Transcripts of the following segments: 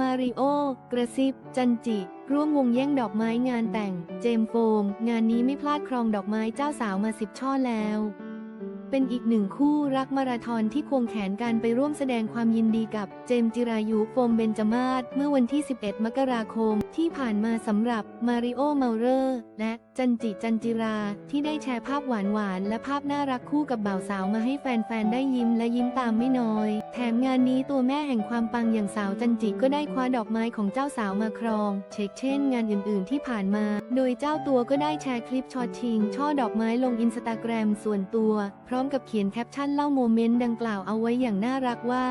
มาริโอ กระซิบ จันจิ ร่วมวงแย่งดอกไม้งานแต่ง เจมโฟม งานนี้ไม่พลาดครองดอกไม้เจ้าสาวมาสิบช่อแล้ว เป็นอีกหนึ่งคู่รักมาราธอนที่ควงแขนกันไปร่วมแสดงความยินดีกับเจมจิรายุโฟมเบนจมาศเมื่อวันที่ 11 มกราคม ที่ผ่านมาสำหรับมาริโอเมาเรอร์ และจันจิจันจิรา ที่ได้แชร์ภาพหวานๆและภาพน่ารักคู่กับบ่าวสาวมาให้แฟนๆได้ยิ้มและยิ้มตามไม่น้อย แถมงานนี้ตัวแม่แห่งความปังอย่างสาวจันจิก็ได้คว้าดอกไม้ของเจ้าสาวมาครอง เช็คเช่นงานอื่นๆที่ผ่านมา โดยเจ้าตัวก็ได้แชร์คลิปช็อตชิง ช่อดอกไม้ลงอินสตาแกรมส่วนตัว พร้อมกับเขียนแคปชั่นเล่าโมเมนต์ดังกล่าวเอาไว้อย่างน่ารักว่า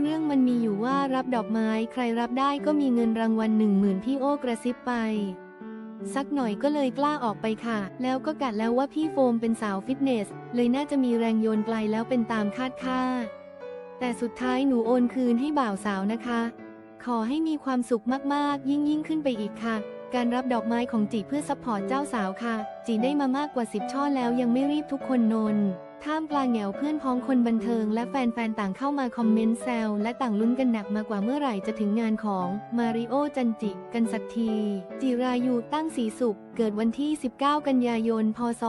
เรื่องมันมีอยู่ว่ารับดอกไม้ใครรับได้ก็มีเงินรางวัลหนึ่งหมื่นพี่โอกระซิบไป สักหน่อยก็เลยกล้าออกไปค่ะ แล้วก็กัดแล้วว่าพี่โฟมเป็นสาวฟิตเนส เลยน่าจะมีแรงโยนไกลแล้วเป็นตามคาดค่า แต่สุดท้ายหนูโอนคืนให้บ่าวสาวนะคะ ขอให้มีความสุขมากๆ ยิ่งยิ่งขึ้นไปอีกค่ะ การรับดอกไม้ของจีเพื่อซัพพอร์ตเจ้าสาวค่ะ จีได้มามากกว่า 10 ช่อแล้วยังไม่รีบทุกคนนนท่ามกลางแหงวเพื่อนพ้องคนบันเทิงและแฟนๆ ต่างเข้ามาคอมเมนต์แซวและต่างลุ้นกันหนักมากว่าเมื่อไหร่จะถึงงานของมาริโอจันจิกันสักที จิรายุตั้งสีสุข เกิดวันที่ 19 กันยายน พศ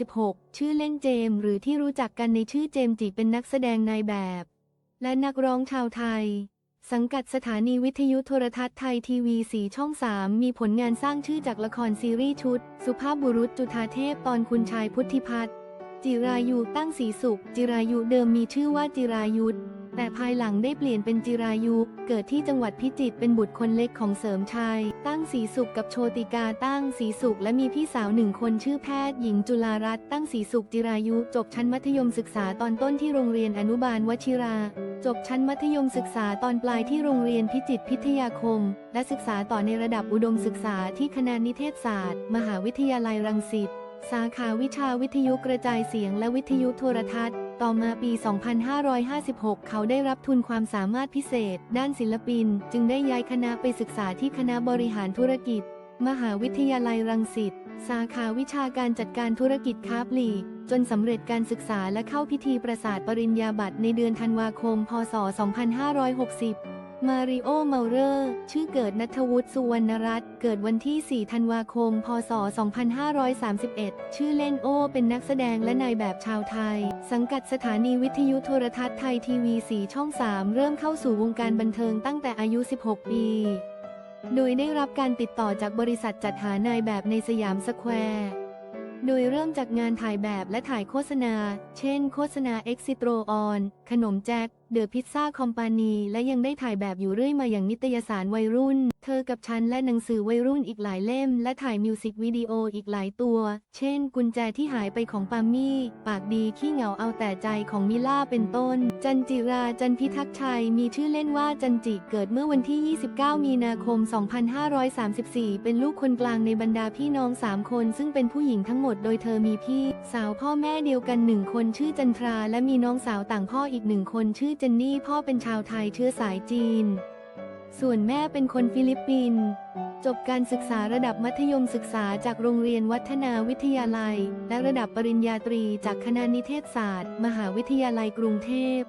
2536 ชื่อเล่นเจมหรือที่รู้จักกันในชื่อเจมจิเป็นนักแสดงนายแบบ และนักร้องชาวไทย สังกัดสถานีวิทยุโทรทัศน์ไทยทีวีสีช่อง 3 มีผลงานสร้างชื่อจากละครซีรีส์ชุด สุภาพบุรุษจุธาเทพตอนคุณชายพุทธิพัฒน์จิรายุตั้งสีสุข จิรายุเดิมมีชื่อว่าจิรายุทธ แต่ภายหลังได้เปลี่ยนเป็นจิรายุ เกิดที่จังหวัดพิจิตรเป็นบุตรคนเล็กของเสริมชัย ตั้งสีสุขกับโชติกาตั้งสีสุขและมีพี่สาวหนึ่งคนชื่อแพทย์หญิงจุฬารัตน์ตั้งสีสุขจิรายุ จบชั้นมัธยมศึกษาตอนต้นที่โรงเรียนอนุบาลวชิรา จบชั้นมัธยมศึกษาตอนปลายที่โรงเรียนพิจิตรพิทยาคม และศึกษาต่อในระดับอุดมศึกษาที่คณะนิเทศศาสตร์ มหาวิทยาลัยรังสิต สาขาวิชาวิทยุกระจายเสียงและวิทยุโทรทัศน์ ต่อมาปี 2556 เขาได้รับทุนความสามารถพิเศษ ด้านศิลปิน จึงได้ย้ายคณะไปศึกษาที่คณะบริหารธุรกิจ มหาวิทยาลัยรังสิต สาขาวิชาการจัดการธุรกิจค้าปลีก จนสำเร็จการศึกษาและเข้าพิธีประสาทปริญญาบัตรในเดือนธันวาคม พศ 2560 มาริโอ เมาเรอร์ ชื่อเกิดนัทวุฒิสุวรรณรัตน์ เกิดวันที่ 4 ธันวาคม พศ 2531 ชื่อเล่นโอ เป็นนักแสดงและนายแบบชาวไทย สังกัดสถานีวิทยุโทรทัศน์ไทยทีวีสีช่อง 3 เริ่มเข้าสู่วงการบันเทิงตั้งแต่อายุ 16 ปี โดยได้รับการติดต่อจากบริษัทจัดหานายแบบในสยามสแควร์โดยเริ่มจากงานถ่ายแบบและถ่ายโฆษณา เช่น โฆษณาเอ็กซิโตรออน ขนมแจ็ค เดอะพิซซ่าคอมพานีและยังได้ถ่ายแบบอยู่เรื่อยมาอย่างนิตยสารวัยรุ่น เธอกับฉันและหนังสือวัยรุ่นอีกหลายเล่ม และถ่ายมิวสิกวิดีโออีกหลายตัว เช่น กุญแจที่หายไปของปามี่ ปากดีขี้เหงาเอาแต่ใจของมิล่าเป็นต้น จันจิราจันพิทักษ์ชัยมีชื่อเล่นว่าจันจิเกิดเมื่อวันที่ 29 มีนาคม 2534 เป็นลูกคนกลางในบรรดาพี่น้อง 3 คน ซึ่งเป็นผู้หญิงทั้งหมดโดยเธอมีพี่ สาวพ่อแม่เดียวกันหนึ่งคนชื่อจันทราและมีน้องสาวต่างพ่ออีกหนึ่งคนชื่อเจนนี่พ่อเป็นชาวไทยเชื้อสายจีน ส่วนแม่เป็นคนฟิลิปปินส์จบการศึกษาระดับมัธยมศึกษาจากโรงเรียนวัฒนาวิทยาลัย และระดับปริญญาตรีจากคณะนิเทศศาสตร์ มหาวิทยาลัยกรุงเทพ